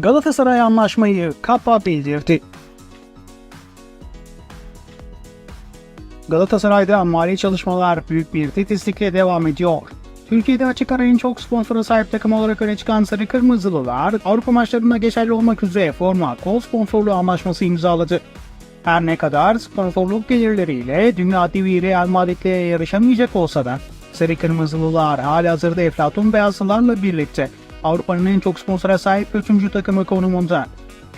Galatasaray anlaşmayı kapa bildirdi. Galatasaray'da mali çalışmalar büyük bir titizlikle devam ediyor. Türkiye'de açık ara en çok sponsora sahip takım olarak öne çıkan Sarı Kırmızılılar, Avrupa maçlarında geçerli olmak üzere forma, kol sponsorluğu anlaşması imzaladı. Her ne kadar sponsorluk gelirleriyle Dünya TV Real Madrid'le yarışamayacak olsa da Sarı Kırmızılılar hala hazırda Eflatun Beyazlılarla birlikte Avrupa'nın en çok sponsora sahip 3. takımı konumunda.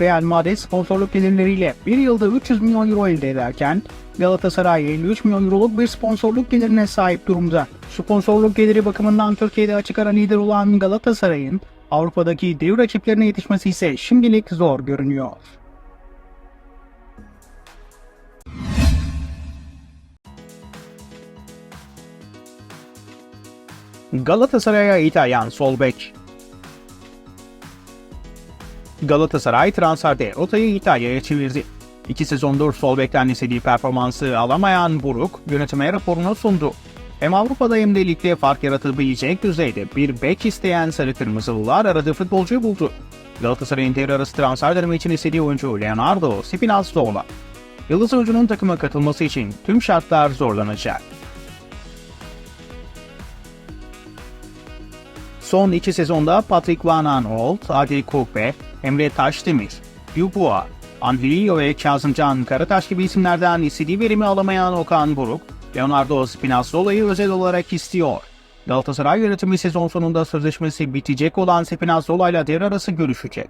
Real Madrid sponsorluk gelirleriyle bir yılda 300 milyon euro elde ederken Galatasaray 53 milyon euroluk bir sponsorluk gelirine sahip durumda. Sponsorluk geliri bakımından Türkiye'de açık ara lider olan Galatasaray'ın Avrupa'daki dev rakiplerine yetişmesi ise şimdilik zor görünüyor. Galatasaray'a İtalyan sol bek Galatasaray transferde rotayı İtalya'ya çevirdi. İki sezondur sol bekten istediği performansı alamayan Buruk yönetime raporunu sundu. Hem Avrupa'da hem de ligde fark yaratabilecek düzeyde bir bek isteyen Sarı Kırmızılılar aradığı futbolcuyu buldu. Galatasaray'ın devre arası transfer dönemi için istediği oyuncu Leonardo Spinazzola. Yıldız oyuncunun takıma katılması için tüm şartlar zorlanacak. Son iki sezonda Patrick Van Aanholt, Adil Kope, Emre Taşdemir, Dubois, Angelillo ve Kazımcan Karataş gibi isimlerden istediği verimi alamayan Okan Buruk, Leonardo Spinazzola'yı özel olarak istiyor. Galatasaray yönetimi sezon sonunda sözleşmesi bitecek olan Spinazzola ile devre arası görüşecek.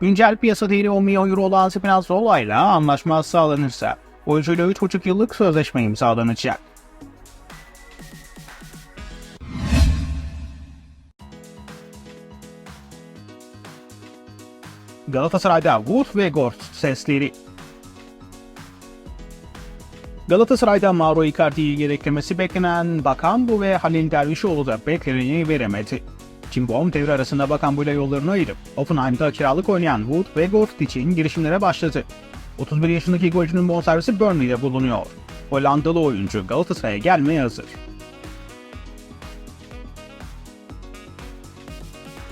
Güncel piyasa değeri 10 milyon euro olan Spinazzola ile anlaşma sağlanırsa oyuncuyla 3,5 yıllık sözleşme imzalanacak. Galatasaray'da Wood ve Gort sesleri. Galatasaray'da Mauro Icardi'yi yedeklemesi beklenen Bakambu ve Halil Dervişoğlu da bekleneni veremedi. Cimbom devre arasında Bakambu ile yollarını ayırıp Offenheim'da kiralık oynayan Wood ve Gort için girişimlere başladı. 31 yaşındaki golcünün bonservisi Burnley'de bulunuyor. Hollandalı oyuncu Galatasaray'a gelmeye hazır.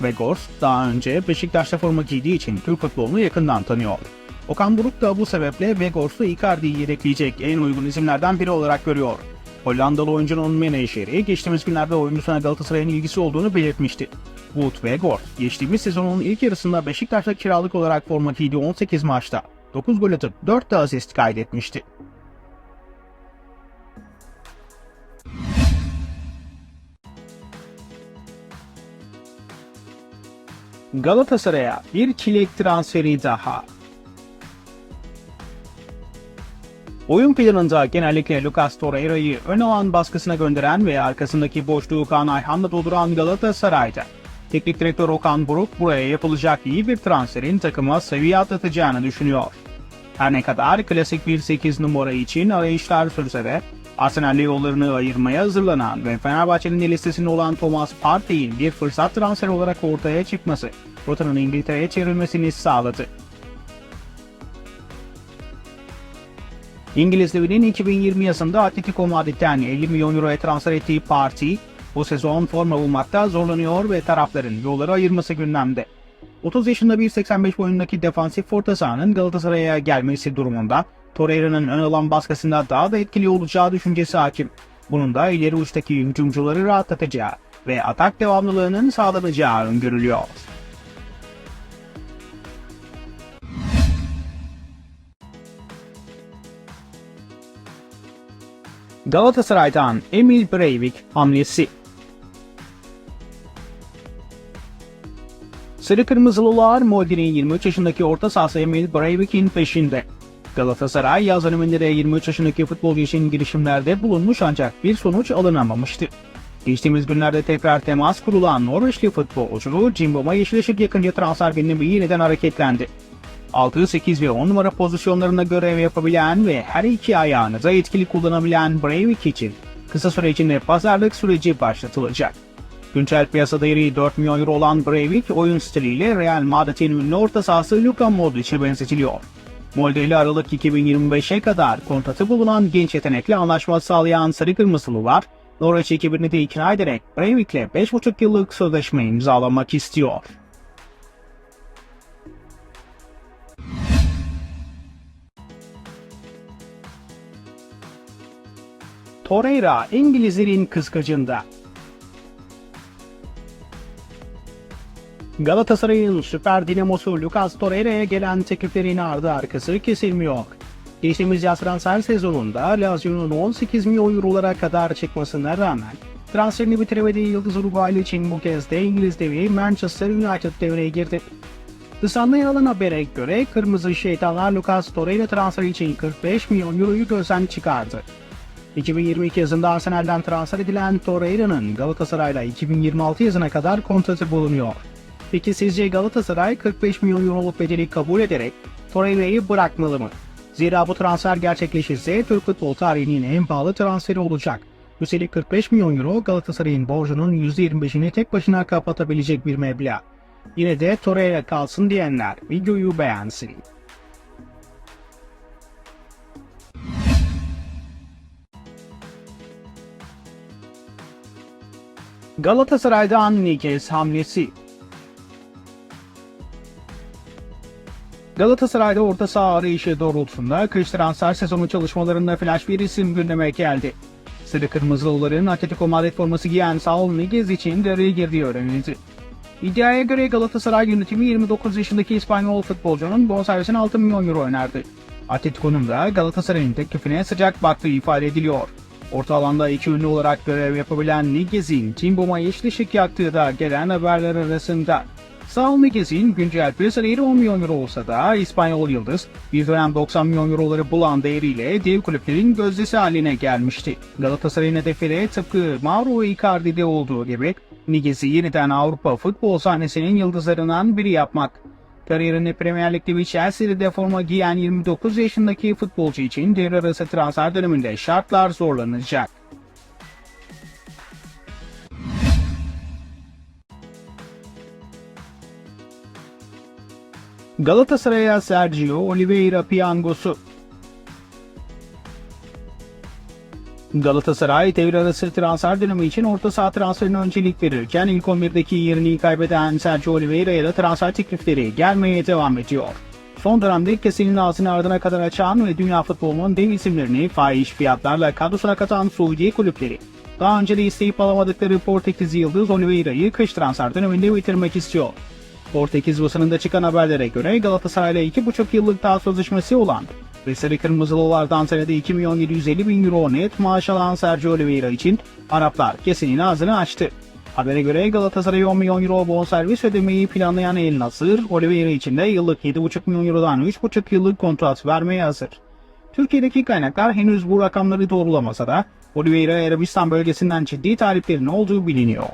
Vegors daha önce Beşiktaş'ta forma giydiği için Türk futbolunu yakından tanıyor. Okan Buruk da bu sebeple Vegors'u Icardi'yi yedekleyecek en uygun isimlerden biri olarak görüyor. Hollandalı oyuncunun menajeri geçtiğimiz günlerde oyuncusuna Galatasaray'ın ilgisi olduğunu belirtmişti. Wood Vegors, geçtiğimiz sezonun ilk yarısında Beşiktaş'ta kiralık olarak forma giydiği 18 maçta 9 gol atıp 4 de asist kaydetmişti. Galatasaray'a bir çilek transferi daha. Oyun planında genellikle Lucas Torreira'yı ön alan baskısına gönderen ve arkasındaki boşluğu Kaan Ayhan'la dolduran Galatasaray'da. Teknik direktör Okan Buruk buraya yapılacak iyi bir transferin takıma seviye atlatacağını düşünüyor. Her ne kadar klasik bir 8 numara için arayışlar sürse de Arsenal'le yollarını ayırmaya hazırlanan ve Fenerbahçe'nin listesinde olan Thomas Partey'in bir fırsat transfer olarak ortaya çıkması, rotanın İngiltere'ye çevrilmesini sağladı. İngiliz devinin 2020 yazında Atletico Madrid'den 50 milyon euroya transfer ettiği Partey, bu sezon forma bulmakta zorlanıyor ve tarafların yolları ayırması gündemde. 30 yaşında 1.85 boyundaki defansif orta sahanın Galatasaray'a gelmesi durumunda Torreira'nın ön alan baskısında daha da etkili olacağı düşüncesi hakim. Bunun da ileri uçtaki hücumcuları rahatlatacağı ve atak devamlılığının sağlanacağı öngörülüyor. Galatasaray'dan Emil Breivik hamlesi Sarı Kırmızılılar Molde'nin 23 yaşındaki orta sahası Emil Breivik'in peşinde. Galatasaray yaz döneminde 23 yaşındaki futbolcu için girişimlerde bulunmuş ancak bir sonuç alınamamıştı. Geçtiğimiz günlerde tekrar temas kurulan Norveçli futbolcu Cimbom'a yeşil ışık yakınca transfer gündemi yeniden hareketlendi. 6, 8 ve 10 numara pozisyonlarında görev yapabilen ve her iki ayağını da etkili kullanabilen Breivik için kısa süre içinde pazarlık süreci başlatılacak. Güncel piyasa değeri 4 milyon euro olan Breivik oyun stiliyle Real Madrid'in ünlü orta sahası Luka Modric'e benzetiliyor. Moldeli Aralık 2025'e kadar kontratı bulunan genç yetenekle anlaşma sağlayan Sarı Kırmızılılar, Norveç ekibini de ikna ederek Breivik'le 5,5 yıllık sözleşme imzalamak istiyor. Torreira İngilizlerin kıskacında. Galatasaray'ın süper dinamosu Lucas Torreira'ya gelen tekliflerin ardı arkası kesilmiyor. Geçtiğimiz yaz transfer sezonunda Lazio'nun 18 milyon eurolara kadar çıkmasına rağmen transferini bitiremediği Yıldız Uruguaylı için bu kez de İngiliz devi Manchester United devreye girdi. Sun'da yer alan habere göre Kırmızı Şeytanlar Lucas Torreira transferi için 45 milyon euroyu gözden çıkardı. 2022 yazında Arsenal'den transfer edilen Torreira'nın Galatasaray'la 2026 yazına kadar kontratı bulunuyor. Peki sizce Galatasaray 45 milyon euroluk bedeli kabul ederek Torreira'yı bırakmalı mı? Zira bu transfer gerçekleşirse Türk futbol tarihinin en pahalı transferi olacak. Üstelik 45 milyon euro Galatasaray'ın borcunun %25'ini tek başına kapatabilecek bir meblağ. Yine de Torreira kalsın diyenler videoyu beğensin. Galatasaray'dan Niguez hamlesi Galatasaray'da orta saha arayışı doğrultusunda kış transfer sezonu çalışmalarında flash bir isim gündeme geldi. Sarı Kırmızılıların Atletico Madrid forması giyen Saul Niguez için devreye girdiği öğrenildi. İddiaya göre Galatasaray yönetimi 29 yaşındaki İspanyol futbolcunun bonservisine 6 milyon euro önerdi. Atletico'nun da Galatasaray'ın teklifine sıcak baktığı ifade ediliyor. Orta alanda iki ünlü olarak görev yapabilen Niguez'in Timbom'a yeşil ışık yaktığı da gelen haberler arasında. Saul Niguez'in güncel piyasa değeri 10 milyon euro olsa da İspanyol Yıldız bir dönem 90 milyon euroları bulan değeriyle dev kulüplerin gözdesi haline gelmişti. Galatasaray'ın hedefleri tıpkı Mauro Icardi'de olduğu gibi Niguez'i yeniden Avrupa futbol sahnesinin yıldızlarından biri yapmak. Kariyerini Premier Lig'de ve Chelsea'de forma giyen 29 yaşındaki futbolcu için devre arası transfer döneminde şartlar zorlanacak. Galatasaray'a Sergio Oliveira piyangosu. Galatasaray devre arası transfer dönemi için orta saha transferine öncelik verirken ilk 11'deki yerini kaybeden Sergio Oliveira'ya da transfer teklifleri gelmeye devam ediyor. Son dönemde kesenin ağzını ardına kadar açan ve dünya futbolunun dev isimlerini fahiş fiyatlarla kadrosuna katan Suudi kulüpleri. Daha önce de isteyip alamadıkları Portekiz Yıldız Oliveira'yı kış transfer döneminde bitirmek istiyor. Portekiz basınında çıkan haberlere göre Galatasaray'la 2,5 yıllık daha sözleşmesi olan ve Sarı Kırmızılılardan senede 2 milyon 750 bin euro net maaş alan Sergio Oliveira için Araplar kesenin ağzını açtı. Habere göre Galatasaray 10 milyon euro bonservis ödemeyi planlayan El Nasır, Oliveira için de yıllık 7,5 milyon eurodan 3,5 yıllık kontrat vermeye hazır. Türkiye'deki kaynaklar henüz bu rakamları doğrulamasa da Oliveira Arabistan bölgesinden ciddi taliplerin olduğu biliniyor.